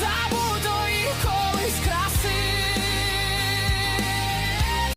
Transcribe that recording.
inside